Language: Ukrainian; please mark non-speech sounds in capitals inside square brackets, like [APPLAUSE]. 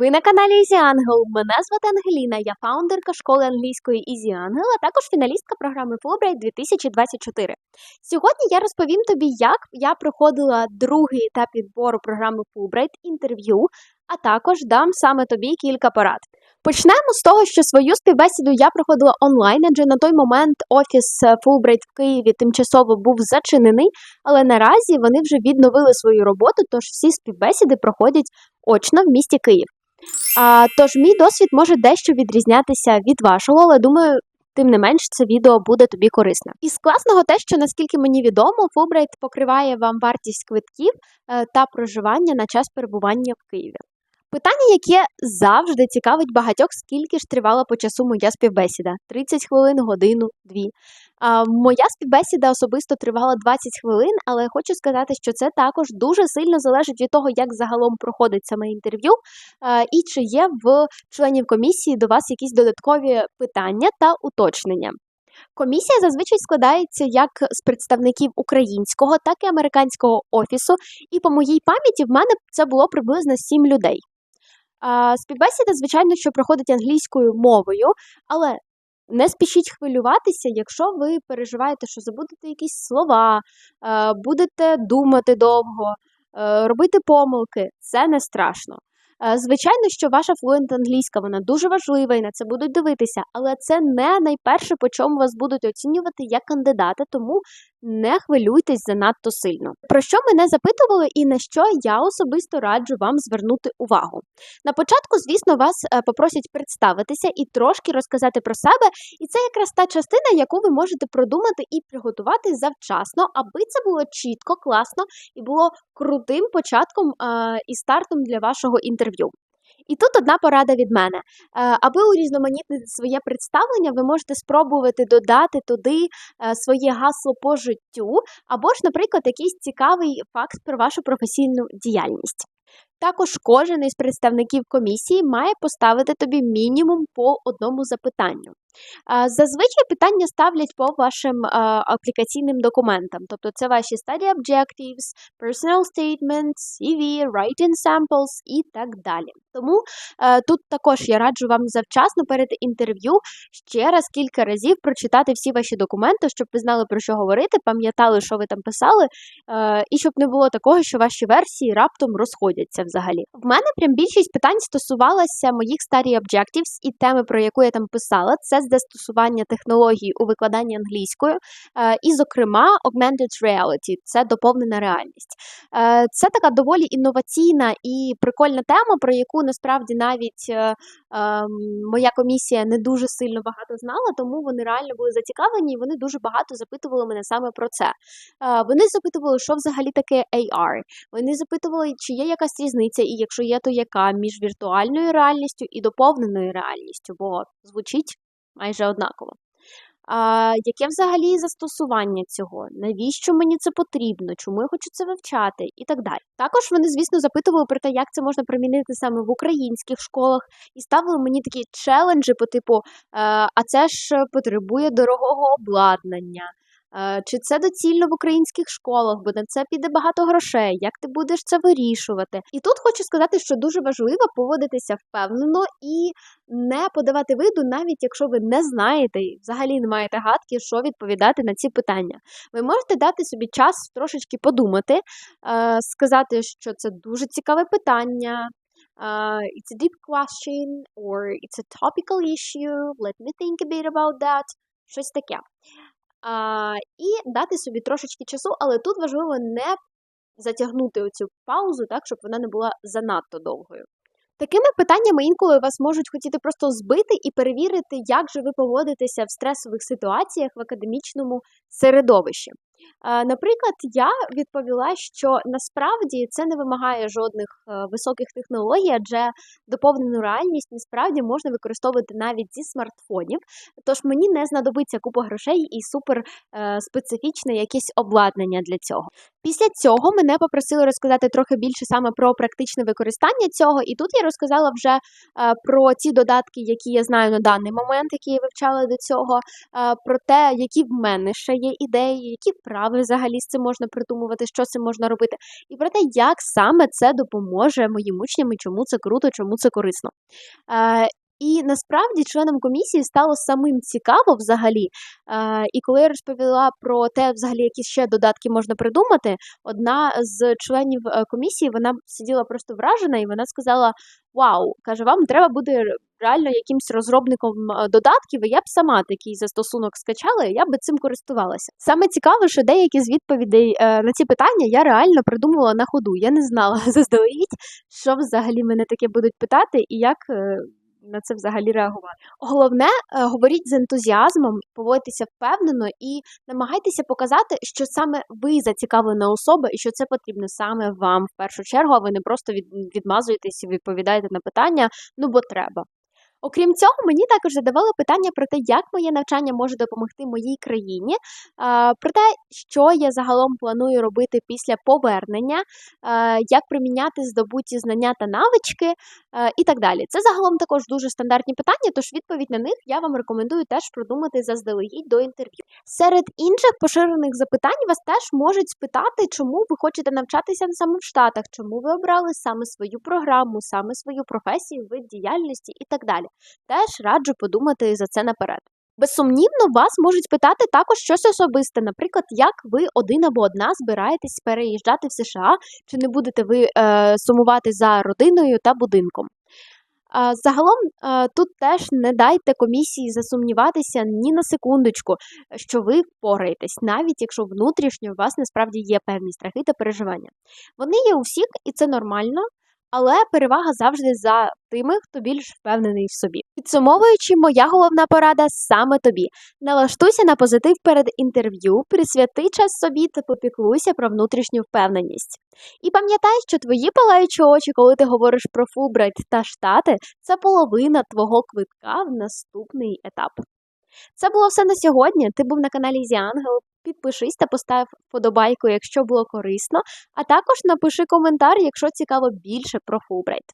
Ви на каналі Easy Angel. Мене звати Ангеліна, я фаундерка школи англійської Easy Angel, а також фіналістка програми Fulbright 2024. Сьогодні я розповім тобі, як я проходила другий етап відбору програми Fulbright інтерв'ю, а також дам саме тобі кілька порад. Почнемо з того, що свою співбесіду я проходила онлайн, адже на той момент офіс е, Fulbright в Києві тимчасово був зачинений, але наразі вони вже відновили свою роботу, тож всі співбесіди проходять очно в місті Київ. А, тож мій досвід може дещо відрізнятися від вашого, але думаю, тим не менш це відео буде тобі корисне. Із класного те, що наскільки мені відомо, Фубрайт покриває вам вартість квитків е, та проживання на час перебування в Києві. Питання, яке завжди цікавить багатьох, скільки ж тривала по часу моя співбесіда: 30 хвилин, годину, дві. А, моя співбесіда особисто тривала 20 хвилин, але хочу сказати, що це також дуже сильно залежить від того, як загалом проходить саме інтерв'ю, і чи є в членів комісії до вас якісь додаткові питання та уточнення. Комісія зазвичай складається як з представників українського, так і американського офісу, і по моїй пам'яті в мене це було приблизно 7 людей. Співбесіда, звичайно, що проходить англійською мовою, але не спішіть хвилюватися, якщо ви переживаєте, що забудете якісь слова, е, будете думати довго, е, робити помилки. Це не страшно. Е, Звичайно, що ваша флуент англійська вона дуже важлива і на це будуть дивитися, але це не найперше, по чому вас будуть оцінювати як кандидата, тому не хвилюйтесь занадто сильно. Про що мене запитували і на що я особисто раджу вам звернути увагу. На початку, звісно, вас е, попросять представитися і трошки розказати про себе, і це якраз та частина, яку ви можете продумати і приготувати завчасно, аби це було чітко, класно і було крутим початком е, і стартом для вашого інтерв'ю. І тут одна порада від мене. Е, Аби урізноманітнити своє представлення, ви можете спробувати додати туди е, своє гасло по життю, або ж, наприклад, якийсь цікавий факт про вашу професійну діяльність. Також кожен із представників комісії має поставити тобі мінімум по одному запитанню. Зазвичай питання ставлять по вашим аплікаційним документам, тобто це ваші study objectives, personal statements, CV, writing samples і так далі. Тому е, тут також я раджу вам завчасно перед інтерв'ю ще раз кілька разів прочитати всі ваші документи, щоб ви знали про що говорити, пам'ятали, що ви там писали, е, і щоб не було такого, що ваші версії раптом розходяться взагалі. В мене прям більшість питань стосувалася моїх study objectives і теми, про яку я там писала, це застосування технологій у викладанні англійською, е, і, зокрема, augmented reality – це доповнена реальність. Е, Це така доволі інноваційна і прикольна тема, про яку насправді навіть е, ем, моя комісія не дуже сильно багато знала, тому вони реально були зацікавлені і вони дуже багато запитували мене саме про це. Вони запитували, що взагалі таке AR. Вони запитували, чи є якась різниця, і якщо є, то яка між віртуальною реальністю і доповненою реальністю, бо звучить майже однаково. А, яке взагалі застосування цього? Навіщо мені це потрібно? Чому я хочу це вивчати? І так далі. Також вони, звісно, запитували про те, як це можна примінити саме в українських школах, і ставили мені такі челенджі по типу: е, а це ж потребує дорогого обладнання. Е, Чи це доцільно в українських школах, бо на це піде багато грошей, як ти будеш це вирішувати? І тут хочу сказати, що дуже важливо поводитися впевнено і не подавати виду, навіть якщо ви не знаєте і взагалі не маєте гадки, що відповідати на ці питання. Ви можете дати собі час трошечки подумати, е, сказати, що це дуже цікаве питання. Uh, it's a deep question, or it's a topical issue. Let me think a bit about that. Щось таке. А, і дати собі трошечки часу, але тут важливо не затягнути оцю паузу, так, щоб вона не була занадто довгою. Такими питаннями інколи вас можуть хотіти просто збити і перевірити, як же ви поводитеся в стресових ситуаціях в академічному середовищі. Наприклад, я відповіла, що насправді це не вимагає жодних е, високих технологій, адже доповнену реальність насправді можна використовувати навіть зі смартфонів. Тож мені не знадобиться купа грошей і супер е, якесь обладнання для цього. Після цього мене попросили розказати трохи більше саме про практичне використання цього, і тут я розказала вже е, про ті додатки, які я знаю на даний момент, які я вивчала до цього, е, про те, які в мене ще є ідеї, які вправи взагалі з цим можна придумувати, що з цим можна робити, і про те, як саме це допоможе моїм учням і чому це круто, чому це корисно. І насправді членам комісії стало самим цікаво взагалі. Е, і коли я розповіла про те, взагалі, які ще додатки можна придумати, одна з членів е, комісії вона сиділа просто вражена, і вона сказала: Вау, каже, вам треба буде реально якимсь розробником е, додатків, і я б сама такий застосунок скачала, і я би цим користувалася. Саме цікаве, що деякі з відповідей е, на ці питання я реально придумувала на ходу. Я не знала [LAUGHS] заздалегідь, що взагалі мене таке будуть питати, і як. На це взагалі реагувати. Головне, е, говоріть з ентузіазмом, поводьтеся впевнено і намагайтеся показати, що саме ви зацікавлена особа і що це потрібно саме вам в першу чергу, а ви не просто від, відмазуєтесь і відповідаєте на питання, ну бо треба. Окрім цього, мені також задавали питання про те, як моє навчання може допомогти моїй країні, про те, що я загалом планую робити після повернення, як приміняти здобуті знання та навички і так далі. Це загалом також дуже стандартні питання, тож відповідь на них я вам рекомендую теж продумати заздалегідь до інтерв'ю. Серед інших поширених запитань вас теж можуть спитати, чому ви хочете навчатися саме в Штатах, чому ви обрали саме свою програму, саме свою професію, вид діяльності і так далі. Теж раджу подумати за це наперед. Безсумнівно, вас можуть питати також щось особисте, наприклад, як ви один або одна збираєтесь переїжджати в США, чи не будете ви е, сумувати за родиною та будинком. Загалом е, тут теж не дайте комісії засумніватися ні на секундочку, що ви впораєтесь, навіть якщо внутрішньо у вас насправді є певні страхи та переживання. Вони є у всіх, і це нормально, але перевага завжди за тими, хто більш впевнений в собі. Підсумовуючи, моя головна порада саме тобі: налаштуйся на позитив перед інтерв'ю, присвяти час собі та попіклуйся про внутрішню впевненість. І пам'ятай, що твої палаючі очі, коли ти говориш про Фулбрайт та Штати, це половина твого квитка в наступний етап. Це було все на сьогодні. Ти був на каналі Зі Ангел. Підпишись та постав вподобайку, якщо було корисно, а також напиши коментар, якщо цікаво більше про Фулбрайт.